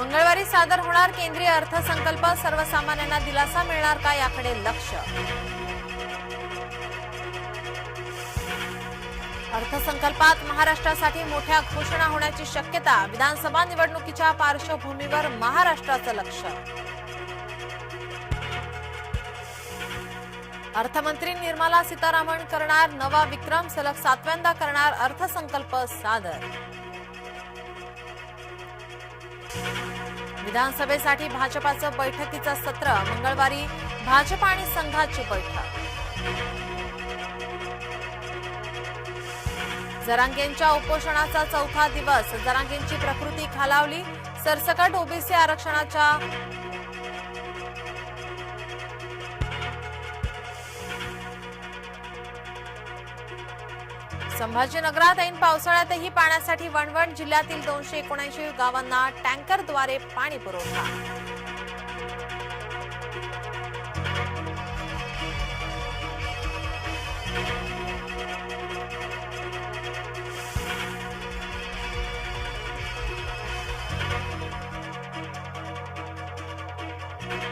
मंगळवारी सादर होणार केंद्रीय अर्थसंकल्प सर्वसामान्यांना दिलासा मिळणार का याकडे लक्ष? अर्थसंकल्पात महाराष्ट्रासाठी मोठ्या घोषणा होण्याची शक्यता विधानसभा निवडणुकीच्या पार्श्वभूमीवर महाराष्ट्राचं लक्ष. अर्थमंत्री निर्मला सीतारामन करणार नवा विक्रम सलग सातव्यांदा करणार अर्थसंकल्प सादर. विधानसभेसाठी भाजपाचं बैठकीचं सत्र मंगळवारी भाजप आणि संघाची बैठक. जरांगेंच्या उपोषणाचा चौथा दिवस जरांगेंची प्रकृती खालावली सरसकट ओबीसी आरक्षणाच्या संभाजीनगरात ऐन पावसाळ्यातही पाण्यासाठी वणवण. जिल्ह्यातील दोनशे एकोणऐंशी गावांना टँकरद्वारे पाणी पुरवठा.